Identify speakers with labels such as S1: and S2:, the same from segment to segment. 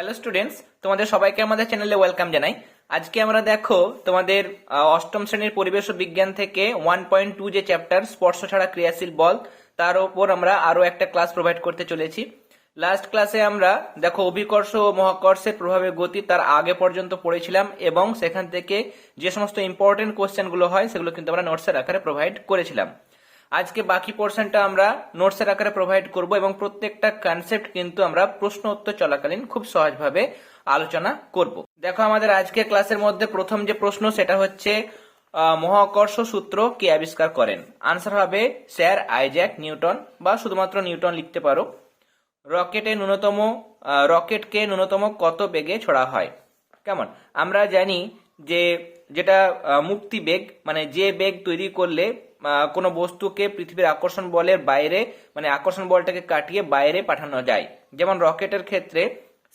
S1: Hello students, তোমাদের সবাইকে আমাদের চ্যানেলে ওয়েলকাম জানাই। আজকে আমরা দেখো তোমাদের অষ্টম শ্রেণির পরিবেশ ও বিজ্ঞান থেকে ওয়ান পয়েন্ট টু যে চ্যাপ্টার স্পর্শ ছাড়া ক্রিয়াশীল বল, তার উপর আমরা আরও একটা ক্লাস প্রোভাইড করতে চলেছি। লাস্ট ক্লাসে আমরা দেখো অভিকর্ষ ও মহাকর্ষের প্রভাবে গতি তার আগে পর্যন্ত পড়েছিলাম এবং সেখান থেকে যে সমস্ত ইম্পর্টেন্ট কোশ্চেনগুলো হয় সেগুলো কিন্তু আমরা নোটসের আকারে প্রোভাইড করেছিলাম। আজকে বাকি পোর্শনটা আমরা নোটসের আকারে প্রোভাইড করব এবং প্রত্যেকটা কনসেপ্ট কিন্তু আমরা প্রশ্ন উত্তর চলাকালীন খুব সহজভাবে আলোচনা করব। দেখো আমাদের আজকের ক্লাসের মধ্যে প্রথম যে প্রশ্ন সেটা হচ্ছে মহাকর্ষ সূত্র কে আবিষ্কার করেন? আনসার হবে স্যার আইজ্যাক নিউটন বা শুধুমাত্র নিউটন লিখতে পারো। রকেটে ন্যূনতম রকেটকে ন্যূনতম কত বেগে ছোড়া হয়? কেমন? আমরা জানি যে যেটা মুক্তি বেগ মানে যে বেগ তৈরি করলে কোনো বস্তুকে পৃথিবীর আকর্ষণ বলের বাইরে মানে আকর্ষণ বলটাকে কাটিয়ে বাইরে পাঠানো যায়। যেমন রকেটের ক্ষেত্রে,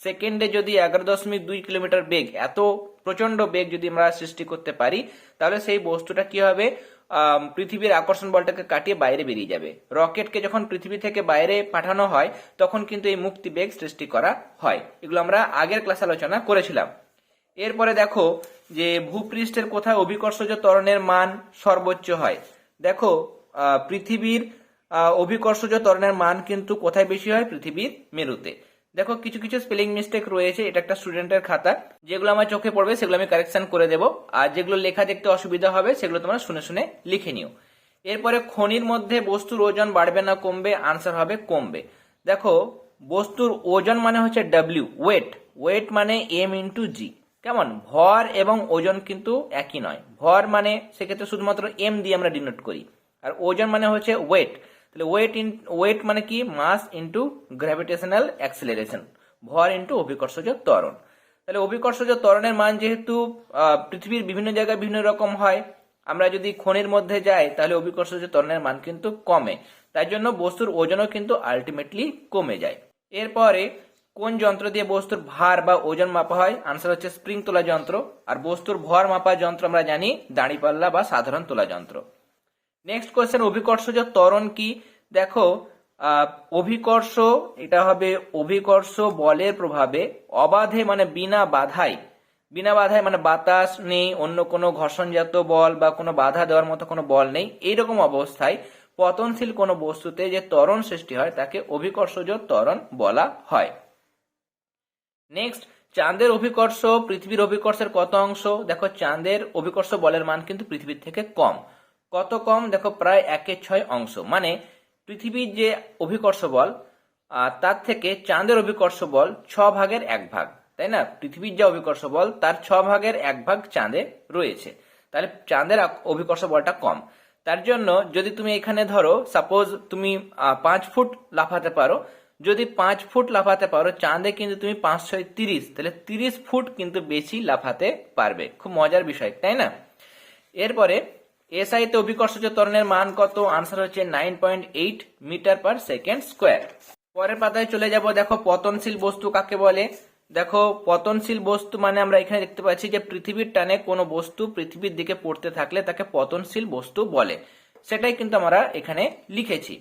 S1: সেকেন্ডে যদি এগারো দশমিক দুই কিলোমিটার বেগ, এত প্রচণ্ড বেগ যদি আমরা সৃষ্টি করতে পারি, তাহলে সেই বস্তুটা কি হবে? পৃথিবীর আকর্ষণ বলটাকে কাটিয়ে বাইরে বেরিয়ে যাবে। রকেটকে যখন পৃথিবী থেকে বাইরে পাঠানো হয়, তখন কিন্তু এই মুক্তি বেগ সৃষ্টি করা হয়। এগুলো আমরা আগের ক্লাস আলোচনা করেছিলাম। এরপরে দেখো যে ভূপৃষ্ঠের কোথায় অভিকর্ষজ ত্বরণের মান সর্বোচ্চ হয়। দেখো পৃথিবীর অভিকর্ষজ ত্বরণের মান কিন্তু কোথায় বেশি হয়? পৃথিবীর মেরুতে। দেখো, কিছু কিছু স্পেলিং মিস্টেক রয়েছে, এটা একটা স্টুডেন্টের খাতা। যেগুলো আমার চোখে পড়বে, সেগুলো আমি কারেকশন করে দেবো। আর যেগুলো লেখা দেখতে অসুবিধা হবে, সেগুলো তোমরা শুনে শুনে লিখে নিও। এরপরে, খনির মধ্যে বস্তুর ওজন বাড়বে না কমবে? আনসার হবে কমবে। দেখো, বস্তুর ওজন মানে হচ্ছে ডাব্লিউ ওয়েট ওয়েট মানে এম ইন্টু জি কেমন? ভর এবং ওজন কিন্তু একই নয়। ভর মানে সেক্ষেত্রে শুধুমাত্র এম দিয়ে আমরা ডিনোট করি। আর ওজন মানে হচ্ছে ওয়েট তাহলে ওয়েট ইন ওয়েট মানে কি? মাস ইন্টু গ্র্যাভিটেশনাল অ্যাক্সিলারেশন ভর ইন্টু অভিকর্ষজ ত্বরণ। তাহলে অভিকর্ষজ ত্বরণের মান যেহেতু পৃথিবীর বিভিন্ন জায়গায় বিভিন্ন রকম হয়, আমরা যদি খনির মধ্যে যাই, তাহলে অভিকর্ষজ ত্বরণের মান কিন্তু কমে। তাই জন্য বস্তুর ওজনও কিন্তু আলটিমেটলি কমে যায়। এরপরে কোন যন্ত্র দিয়ে বস্তুর ভার বা ওজন মাপা হয়? আনসার হচ্ছে স্প্রিং তোলা যন্ত্র। আর বস্তুর ভর মাপা যন্ত্র আমরা জানি দাঁড়িপাল্লা বা সাধারণ তোলা যন্ত্র। নেক্সট কোয়েশ্চেন অভিকর্ষজ ত্বরণ কি? দেখো অভিকর্ষ, এটা হবে অভিকর্ষ বলের প্রভাবে অবাধে মানে বিনা বাধায়। বিনা বাধায় মানে বাতাস নেই, অন্য কোনো ঘর্ষণজাত বল বা কোনো বাধা দেওয়ার মতো কোনো বল নেই। এইরকম অবস্থায় পতনশীল কোনো বস্তুতে যে ত্বরণ সৃষ্টি হয়, তাকে অভিকর্ষজ ত্বরণ বলা হয়। নেক্সট চাঁদের অভিকর্ষ পৃথিবীর অভিকর্ষের কত অংশ? দেখো, চাঁদের অভিকর্ষ বলের মান কিন্তু পৃথিবীর থেকে কম। কত কম? দেখো, প্রায় একের ছয় অংশ। মানে পৃথিবীর যে অভিকর্ষ বল তার থেকে চাঁদের অভিকর্ষ বল ছ ভাগের এক ভাগ। তাই না? পৃথিবীর যে অভিকর্ষ বল, তার ছ ভাগের এক ভাগ চাঁদে রয়েছে। তাহলে চাঁদের অভিকর্ষ বলটা কম। তার জন্য যদি তুমি এখানে ধরো সাপোজ তুমি পাঁচ ফুট লাফাতে পারো যদি পাঁচ ফুট লাফাতে পারো, চাঁদে কিন্তু তুমি পাঁচ ছয় তিরিশ, তাহলে তিরিশ ফুট কিন্তু বেশি লাফাতে পারবে। খুব মজার বিষয়, তাই না? এরপরে এসআইতে অভিকর্ষজ ত্বরণের মান কত? আনসার হচ্ছে nine point eight metre per second square পরের পাতায় চলে যাব, দেখো পতনশীল বস্তু কাকে বলে? দেখো, পতনশীল বস্তু মানে আমরা এখানে দেখতে পাচ্ছি যে পৃথিবীর টানে কোনো বস্তু পৃথিবীর দিকে পড়তে থাকলে তাকে পতনশীল বস্তু বলে। সেটাই কিন্তু আমরা এখানে লিখেছি।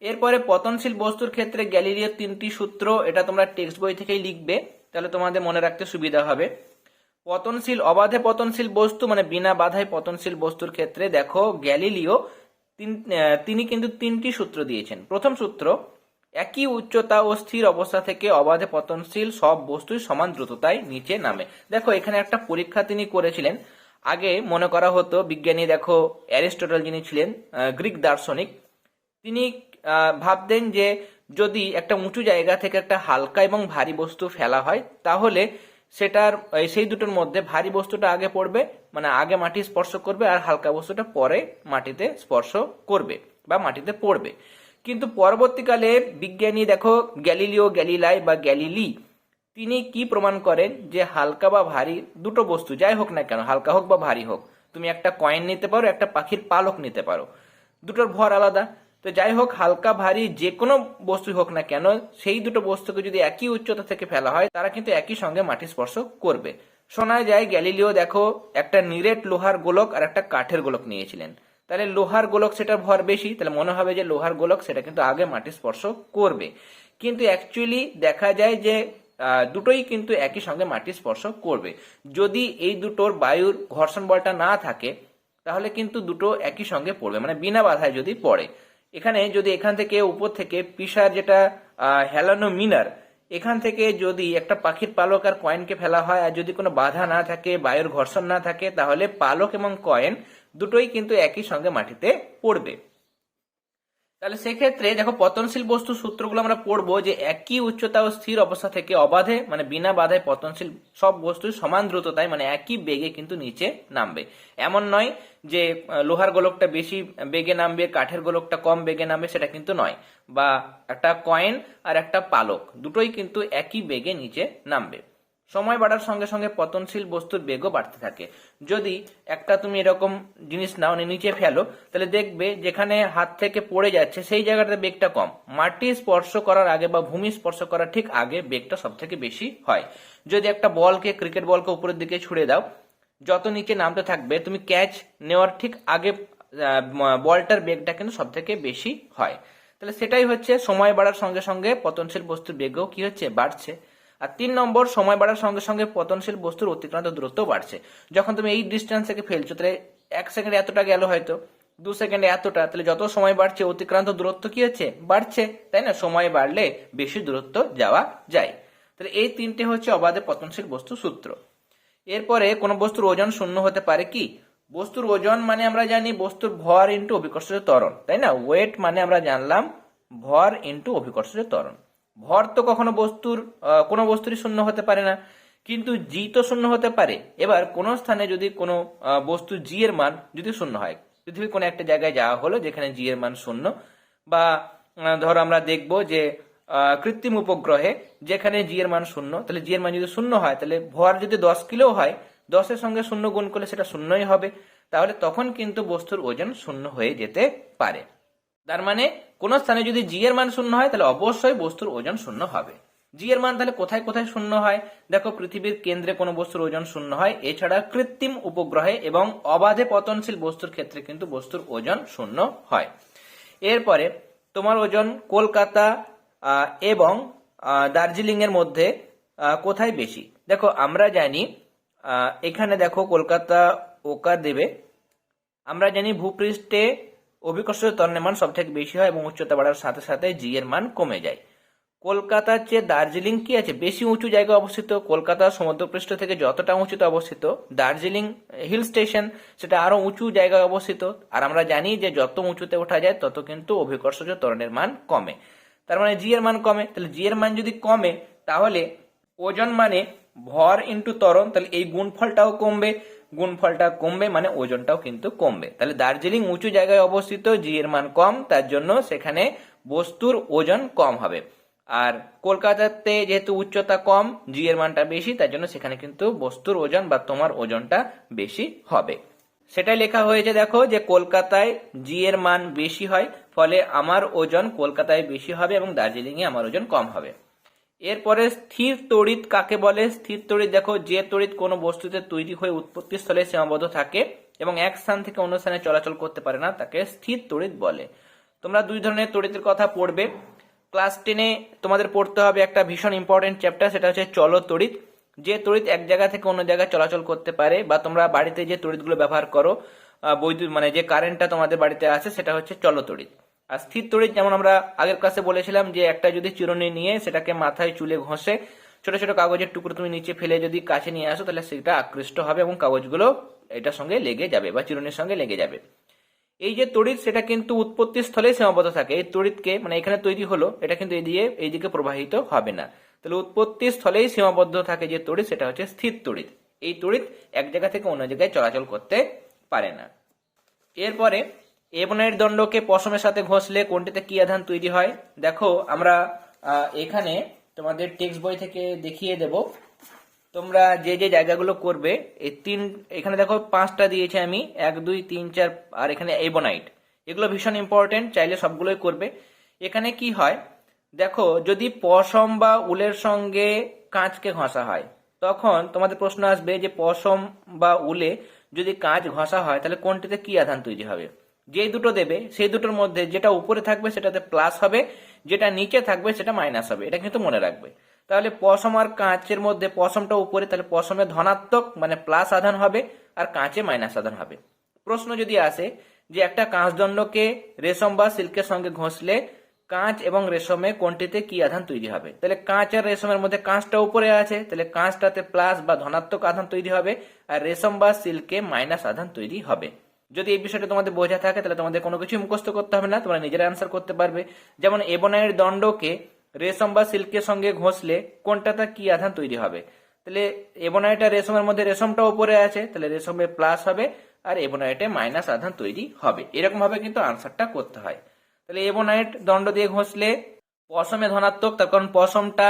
S1: এরপরে পতনশীল বস্তুর ক্ষেত্রে গ্যালিলিও তিনটি সূত্র, এটা তোমরা টেক্সট বই থেকেই লিখবে, তাহলে তোমাদের মনে রাখতে সুবিধা হবে। পতনশীল, অবাধে পতনশীল বস্তু মানে বিনা বাধায় পতনশীল বস্তুর ক্ষেত্রে দেখো, গ্যালিলিও তিন- তিনি কিন্তু তিনটি সূত্র দিয়েছেন। প্রথম সূত্র, একই উচ্চতা ও স্থির অবস্থা থেকে অবাধে পতনশীল সব বস্তুই সমান দ্রুততায় নিচে নামে। দেখো, এখানে একটা পরীক্ষা তিনি করেছিলেন। আগে মনে করা হতো, বিজ্ঞানী দেখো, অ্যারিস্টটল যিনি ছিলেন গ্রিক দার্শনিক, তিনি ভাবতেন যে যদি একটা উঁচু জায়গা থেকে একটা হালকা এবং ভারী বস্তু ফেলা হয়, তাহলে সেটার সেই দুটোর মধ্যে ভারী বস্তুটা আগে পড়বে মানে আগে মাটি স্পর্শ করবে আর হালকা বস্তুটা পরে মাটিতে স্পর্শ করবে বা মাটিতে পড়বে। কিন্তু পরবর্তীকালে বিজ্ঞানী, দেখো, গ্যালিলিও গ্যালিলাই বা গ্যালিলি, তিনি কি প্রমাণ করেন যে হালকা বা ভারী দুটো বস্তু, যাই হোক না কেন, হালকা হোক বা ভারী হোক, তুমি একটা কয়েন নিতে পারো, একটা পাখির পালক নিতে পারো, দুটোর ভর আলাদা। তো যাই হোক, হালকা ভারী যে কোনো বস্তু হোক না কেন, সেই দুটো বস্তুকে যদি একই উচ্চতা থেকে ফেলা হয়, তারা কিন্তু একই সঙ্গে মাটি স্পর্শ করবে। শোনা যায় গ্যালিলিও, দেখো, একটা নিরেট লোহার গোলক আর একটা কাঠের গোলক নিয়েছিলেন। তাহলে লোহার গোলক সেটা ভর বেশি, তাহলে মনে হবে যে লোহার গোলক সেটা কিন্তু আগে মাটি স্পর্শ করবে। কিন্তু অ্যাকচুয়ালি দেখা যায় যে দুটোই কিন্তু একই সঙ্গে মাটি স্পর্শ করবে। যদি এই দুটোর বায়ুর ঘর্ষণ বলটা না থাকে, তাহলে কিন্তু দুটো একই সঙ্গে পড়বে মানে বিনা বাধায় যদি পড়ে। এখানে যদি এখান থেকে উপর থেকে পিসার যেটা হেলানো মিনার, এখান থেকে যদি একটা পাখির পালক আর কয়েনকে ফেলা হয় আর যদি কোনো বাধা না থাকে, বায়ুর ঘর্ষণ না থাকে, তাহলে পালক এবং কয়েন দুটোই কিন্তু একই সঙ্গে মাটিতে পড়বে। তাহলে সেক্ষেত্রে দেখো পতনশীল বস্তু সূত্রগুলো আমরা পড়ব যে একই উচ্চতা ও স্থির অবস্থা থেকে অবাধে মানে বিনা বাধায় পতনশীল সব বস্তু সমান দ্রুততায় মানে একই বেগে কিন্তু নিচে নামবে। এমন নয় যে লোহার গোলকটা বেশি বেগে নামবে, কাঠের গোলকটা কম বেগে নামবে, সেটা কিন্তু নয়। বা একটা কয়েন আর একটা পালক, দুটোই কিন্তু একই বেগে নিচে নামবে। সময় বাড়ার সঙ্গে সঙ্গে পতনশীল বস্তুর বেগও বাড়তে থাকে। যদি একটা তুমি এরকম জিনিস নাও নিচে ফেলো, তাহলে দেখবে যেখানে হাত থেকে পড়ে যাচ্ছে, সেই জায়গাটাতে বেগটা কম। মাটি স্পর্শ করার আগে বা ভূমি স্পর্শ করার ঠিক আগে বেগটা সব থেকে বেশি হয়। যদি একটা বলকে, ক্রিকেট বলকে উপরের দিকে ছুড়ে দাও, যত নিচে নামতে থাকবে, তুমি ক্যাচ নেওয়ার ঠিক আগে বলটার বেগটা কিন্তু সব থেকে বেশি হয়। তাহলে সেটাই হচ্ছে সময় বাড়ার সঙ্গে সঙ্গে পতনশীল বস্তুর বেগও কি হচ্ছে? বাড়ছে। আর তিন নম্বর, সময় বাড়ার সঙ্গে সঙ্গে পতনশীল বস্তুর অতিক্রান্ত দূরত্ব বাড়ছে। যখন তুমি এই ডিস্টেন্স থেকে ফেলছো, তাহলে এক সেকেন্ডে এতটা গেল হয়তো, দু সেকেন্ডে এতটা, তাহলে যত সময় বাড়ছে, অতিক্রান্ত দূরত্ব কি হচ্ছে? বাড়ছে, তাই না? সময় বাড়লে বেশি দূরত্ব যাওয়া যায়। তাহলে এই তিনটে হচ্ছে অবাধে পতনশীল বস্তু সূত্র। এরপরে কোন বস্তুর ওজন শূন্য হতে পারে কি? বস্তুর ওজন মানে আমরা জানি বস্তুর ভর ইন্টু অভিকর্ষজ ত্বরণ, তাই না? ওয়েট মানে আমরা জানলাম ভর ইন্টু অভিকর্ষজ ত্বরণ। ভর তো কখনো বস্তুর কোনো বস্তুরই শূন্য হতে পারে না। কিন্তু জি তো শূন্য হতে পারে। এবার কোন স্থানে যদি কোনো বস্তু জি এর মান যদি শূন্য হয়, পৃথিবীর কোনো একটা জায়গায় যাওয়া হলো যেখানে জি এর মান শূন্য, বা ধরো আমরা দেখব যে কৃত্রিম উপগ্রহে যেখানে জি এর মান শূন্য, তাহলে জি এর মান যদি শূন্য হয়, তাহলে ভর যদি দশ কিলো হয়, দশের সঙ্গে শূন্য গুণ করলে সেটা শূন্যই হবে। তাহলে তখন কিন্তু বস্তুর ওজন শূন্য হয়ে যেতে পারে। তার মানে কোন স্থানে যদি জি এর মান শূন্য হয়, তাহলে অবশ্যই বস্তুর ওজন শূন্য হবে। জি এর মান তাহলে কোথায় কোথায় শূন্য হয়? দেখো, পৃথিবীর কেন্দ্রে কোনো বস্তুর ওজন শূন্য হয়, এছাড়া কৃত্রিম উপগ্রহে এবং অবাধে পতনশীল বস্তুর ক্ষেত্রে কিন্তু বস্তুর ওজন শূন্য হয়। এরপরে, তোমার ওজন কলকাতা এবং দার্জিলিং এর মধ্যে কোথায় বেশি? দেখো, আমরা জানি এখানে দেখো কলকাতা ওকা দেবে। আমরা জানি ভূপৃষ্ঠে অভিকর্ষ ত্বরণের মান সব থেকে বেশি হয় এবং উচ্চতা বাড়ার সাথে সাথে জি এর মান কমে যায়। কলকাতার চেয়ে দার্জিলিং কি আছে? বেশি উঁচু জায়গায় অবস্থিত। কলকাতা সমুদ্রপৃষ্ঠ থেকে যতটা উঁচুতে অবস্থিত, দার্জিলিং হিল স্টেশন সেটা আরও উঁচু জায়গায় অবস্থিত। আর আমরা জানি যে যত উঁচুতে ওঠা যায়, তত কিন্তু অভিকর্ষজ ত্বরণের মান কমে। তার মানে জি এর মান কমে। তাহলে জি এর মান যদি কমে, তাহলে ওজন মানে ভর ইন্টু ত্বরণ, তাহলে এই গুণফলটাও কমবে। গুণফলটা কমবে মানে ওজনটাও কিন্তু কমবে। তাহলে দার্জিলিং উঁচু জায়গায় অবস্থিত জি এর মান কম, তার জন্য সেখানে বস্তুর ওজন কম হবে। আর কলকাতাতে যেহেতু উচ্চতা কম জি এর মানটা বেশি, তার জন্য সেখানে কিন্তু বস্তুর ওজন বা তোমার ওজনটা বেশি হবে। সেটাই লেখা হয়েছে দেখো যে কলকাতায় জি এর মান বেশি হয়, ফলে আমার ওজন কলকাতায় বেশি হবে এবং দার্জিলিং এ আমার ওজন কম হবে। এরপরে স্থির তড়িৎ কাকে বলে? স্থির তড়িৎ দেখো, যে তড়িৎ কোনো বস্তুতে তৈরি হয়ে উৎপত্তি স্থলে সীমাবদ্ধ থাকে এবং এক স্থান থেকে অন্য স্থানে চলাচল করতে পারে না, তাকে স্থির তড়িৎ বলে। তোমরা দুই ধরনের তড়িতের কথা পড়বে। ক্লাস টেনে তোমাদের পড়তে হবে একটা ভীষণ ইম্পর্টেন্ট চ্যাপ্টার সেটা হচ্ছে চল তড়িৎ। যে তড়িৎ এক জায়গা থেকে অন্য জায়গায় চলাচল করতে পারে বা তোমরা বাড়িতে যে তড়িৎগুলো ব্যবহার করো বৈদ্যুৎ মানে যে কারেন্টটা তোমাদের বাড়িতে আছে, সেটা হচ্ছে চল তড়িৎ। আর স্থির তড়িৎ যেমন আমরা আগের ক্লাসে বলেছিলাম যে একটা যদি চিরুনি নিয়ে সেটাকে মাথায় চুলে ঘষে ছোট ছোট কাগজের টুকরো তুমি নিচে ফেলে যদি কাছে নিয়ে আসো তাহলে সেটা আকৃষ্ট হবে এবং কাগজগুলো এটার সঙ্গে লেগে যাবে বা চিরুনির সঙ্গে লেগে যাবে। এই যে তড়িৎ সেটা কিন্তু উৎপত্তি স্থলে সীমাবদ্ধ থাকে। এই তড়িৎকে মানে এখানে তৈরি হলো, এটা কিন্তু এই দিয়ে এইদিকে প্রবাহিত হবে না। তাহলে উৎপত্তি স্থলেই সীমাবদ্ধ থাকে যে তড়িৎ, সেটা হচ্ছে স্থির তড়িৎ। এই তড়িৎ এক জায়গা থেকে অন্য জায়গায় চলাচল করতে পারে না। এরপরে এবনের দণ্ডকে পশমের সাথে ঘষলে কোনটিতে কি আধান তৈরি হয়? দেখো, আমরা এখানে তোমাদের টেক্সট বই থেকে দেখিয়ে দেব। তোমরা যে যে জায়গাগুলো করবে, এই তিন, এখানে দেখো পাঁচটা দিয়েছে আমি। এক, দুই, তিন, চার, আর এখানে এবনাইট এগুলো ভীষণ ইম্পর্টেন্ট চাইলে সবগুলোই করবে। এখানে কি হয়? দেখো, যদি পশম বা উলের সঙ্গে কাঁচকে ঘষা হয়, তখন তোমাদের প্রশ্ন আসবে যে পশম বা উলে যদি কাঁচ ঘষা হয়, তাহলে কোনটিতে কি আধান তৈরি হবে? যেই দুটো দেবে, সেই দুটোর মধ্যে যেটা উপরে থাকবে সেটাতে প্লাস হবে, যেটা নিচে থাকবে সেটা মাইনাস হবে। এটা কিন্তু মনে রাখবে। তাহলে পশম আর কাঁচের মধ্যে পশমটা উপরে, তাহলে পশমে ধনাত্মক মানে প্লাস আধান হবে আর কাঁচে মাইনাস আধান হবে। প্রশ্ন যদি আসে যে একটা কাঁচদণ্ডকে রেশম বা সিল্কের সঙ্গে ঘষলে কাঁচ এবং রেশমে কোনটিতে কি আধান তৈরি হবে? তাহলে কাঁচ আর রেশমের মধ্যে কাঁচটা উপরে আছে, তাহলে কাঁচটাতে প্লাস বা ধনাত্মক আধান তৈরি হবে আর রেশম বা সিল্কে মাইনাস আধান তৈরি হবে। যদি এই বিষয়টা তোমাদের বোঝা থাকে, তাহলে তোমাদের কোনো কিছু মুখস্থ করতে হবে না, তোমরা নিজেরা অ্যান্সার করতে পারবে। যেমন এবনাইয়ের দণ্ডকে রেশম বা সিল্কের সঙ্গে ঘষলে কোনটাতে কি আধান তৈরি হবে? তাহলে এবনাইটা রেশমের মধ্যে রেশমটা উপরে আছে, তাহলে রেশমে প্লাস হবে আর এবনাইটে মাইনাস আধান তৈরি হবে। এরকম ভাবে কিন্তু আনসারটা করতে হয়। তাহলে এবনাইট দণ্ড দিয়ে ঘষলে পশমে ধনাত্মক, তার কারণ পশমটা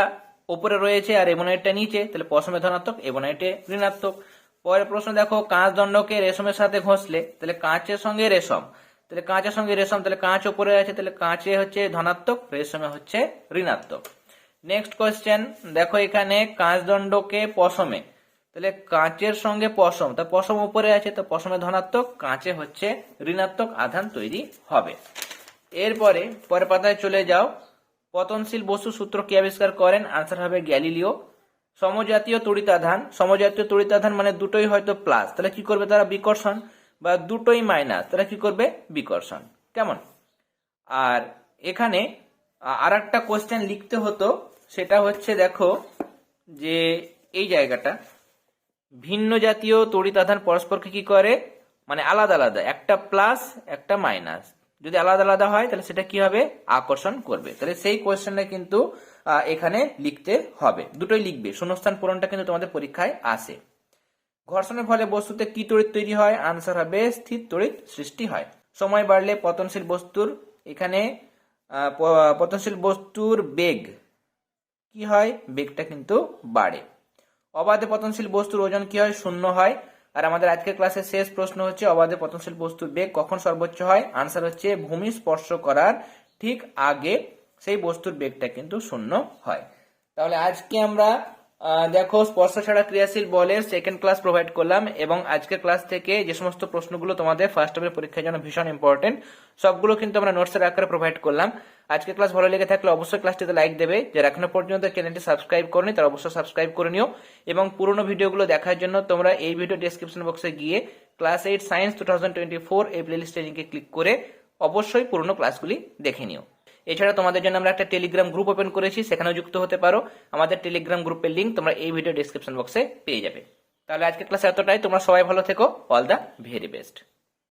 S1: উপরে রয়েছে আর এবনাইটটা নিচে, তাহলে পশমে ধনাত্মক এবনাইটে ঋণাত্মক। পরের প্রশ্ন দেখো, কাঁচ দণ্ডকে রেশমের সাথে ঘষলে, তাহলে কাঁচের সঙ্গে রেশম। তাহলে কাঁচের সঙ্গে রেশম, তাহলে কাঁচ উপরে আছে, তাহলে কাঁচে হচ্ছে ধনাত্মক, রেশমে হচ্ছে ঋণাত্মক। নেক্সট কোয়েশ্চেন দেখো এখানে কাঁচ দণ্ডকে পশমে। তাহলে কাঁচের সঙ্গে পশম, তা পশম উপরে আছে, তো পশমে ধনাত্মক, কাঁচে হচ্ছে ঋণাত্মক আধান তৈরি হবে। এরপরে, পরের পাতায় চলে যাও। পতনশীল বস্তু সূত্র কি আবিষ্কার করেন? আনসার হবে গ্যালিলিও। সমজাতীয় তড়িতাধান সমজাতীয় তড়িতাধান মানে দুটোই হয়তো প্লাস তাহলে কি করবে তারা বিকর্ষণ বা দুটোই মাইনাস তারা কি করবে? বিকর্ষণ। কেমন? আর এখানে আর একটা কোশ্চেন লিখতে হতো, সেটা হচ্ছে দেখো যে এই জায়গাটা, ভিন্ন জাতীয় তড়িতাধান পরস্পরকে কি করে? মানে আলাদা আলাদা, একটা প্লাস একটা মাইনাস যদি আলাদা আলাদা হয়, তাহলে সেটা কি হবে? আকর্ষণ করবে। তাহলে সেই কোয়েশ্চেনটা কিন্তু এখানে লিখতে হবে। দুটোই লিখবে। শূন্যস্থান পূরণটা কিন্তু তোমাদের পরীক্ষায় আসে। ঘর্ষণের ফলে বস্তুতে কি তড়িৎ তৈরি হয়? আনসার হবে, স্থির তড়িৎ সৃষ্টি হয়। সময় বাড়লে পতনশীল বস্তুর এখানে পতনশীল বস্তুর বেগ কি হয়? বেগটা কিন্তু বাড়ে। অবাধে পতনশীল বস্তুর ওজন কি হয়? শূন্য হয়। আর আমাদের আজকের ক্লাসের শেষ প্রশ্ন হচ্ছে অবাধে পতনশীল বস্তুর বেগ কখন সর্বোচ্চ হয়? আনসার হচ্ছে ভূমি স্পর্শ করার ঠিক আগে সেই বস্তুর বেগটা কিন্তু শূন্য হয়। তাহলে আজকে আমরা দেখো, স্পর্শ ছাড়া ক্রিয়াশীল বলের সেকেন্ড ক্লাস প্রোভাইড করলাম এবং আজকের ক্লাস থেকে যে সমস্ত প্রশ্নগুলো তোমাদের ফার্স্ট টাইমের পরীক্ষার জন্য ভীষণ ইম্পর্টেন্ট সবগুলো কিন্তু আমরা নোটসের আকারে প্রোভাইড করলাম। আজকের ক্লাস ভালো লেগে থাকলে অবশ্যই ক্লাসটিতে লাইক দেবে। যারা এখনও পর্যন্ত চ্যানেলটি সাবস্ক্রাইব করনি, তারা অবশ্যই সাবস্ক্রাইব করে নিও এবং পুরোনো ভিডিওগুলো দেখার জন্য তোমরা এই ভিডিও ডেসক্রিপশন বক্সে গিয়ে class eight science two thousand twenty four এই প্লেলিস্টে লিঙ্কে ক্লিক করে অবশ্যই পুরোনো ক্লাসগুলি দেখে নিও। এছাড়া তোমাদের জন্য আমরা একটা টেলিগ্রাম গ্রুপ ওপেন করেছি, সেখানেও যুক্ত হতে পারো। আমাদের টেলিগ্রাম গ্রুপের লিঙ্ক তোমরা এই ভিডিও ডিসক্রিপশন বক্সে পেয়ে যাবে। তাহলে আজকের ক্লাস এতটাই। তোমরা সবাই ভালো থেকো। All the very best